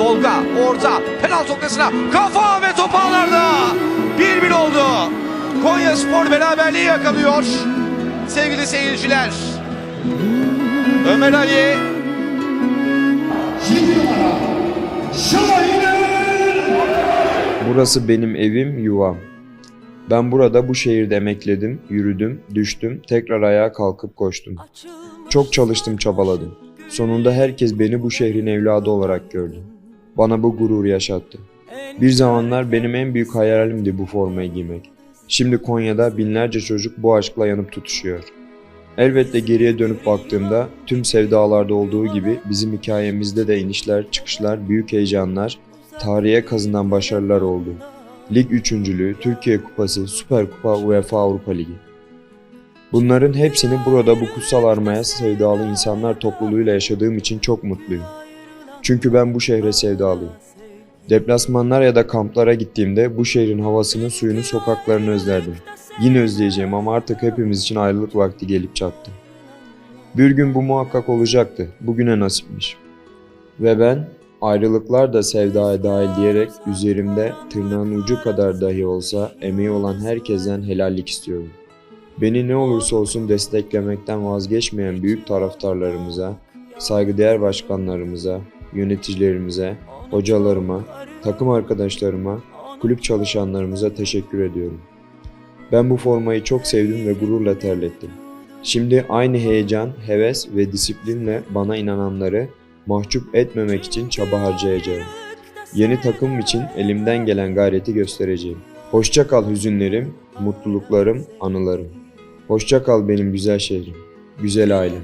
Tolga orta penaltı noktasına kafa ve top ağlarda. 1-1 oldu. Konya Spor beraberliği yakalıyor. Sevgili seyirciler. Ömer Ali 7 numara Şahin Burası benim evim, yuvam. Ben burada bu şehirde emekledim, yürüdüm, düştüm, tekrar ayağa kalkıp koştum. Çok çalıştım, çabaladım. Sonunda herkes beni bu şehrin evladı olarak gördü. Bana bu gurur yaşattı. Bir zamanlar benim en büyük hayalimdi bu formayı giymek. Şimdi Konya'da binlerce çocuk bu aşkla yanıp tutuşuyor. Elbette geriye dönüp baktığımda tüm sevdalarda olduğu gibi bizim hikayemizde de inişler, çıkışlar, büyük heyecanlar, tarihe kazınan başarılar oldu. Lig üçüncülüğü, Türkiye Kupası, Süper Kupa, UEFA Avrupa Ligi. Bunların hepsini burada bu kutsal armaya sevdalı insanlar topluluğuyla yaşadığım için çok mutluyum. Çünkü ben bu şehre sevdalıyım. Deplasmanlar ya da kamplara gittiğimde bu şehrin havasını, suyunu, sokaklarını özlerdim. Yine özleyeceğim ama artık hepimiz için ayrılık vakti gelip çattı. Bir gün bu muhakkak olacaktı. Bugüne nasipmiş. Ve ben ayrılıklar da sevdaya dahil diyerek üzerimde tırnağın ucu kadar dahi olsa emeği olan herkesten helallik istiyorum. Beni ne olursa olsun desteklemekten vazgeçmeyen büyük taraftarlarımıza, saygıdeğer başkanlarımıza, yöneticilerimize, hocalarıma, takım arkadaşlarıma, kulüp çalışanlarımıza teşekkür ediyorum. Ben bu formayı çok sevdim ve gururla terlettim. Şimdi aynı heyecan, heves ve disiplinle bana inananları mahcup etmemek için çaba harcayacağım. Yeni takım için elimden gelen gayreti göstereceğim. Hoşça kal hüzünlerim, mutluluklarım, anılarım. Hoşça kal benim güzel şehrim, güzel ailem.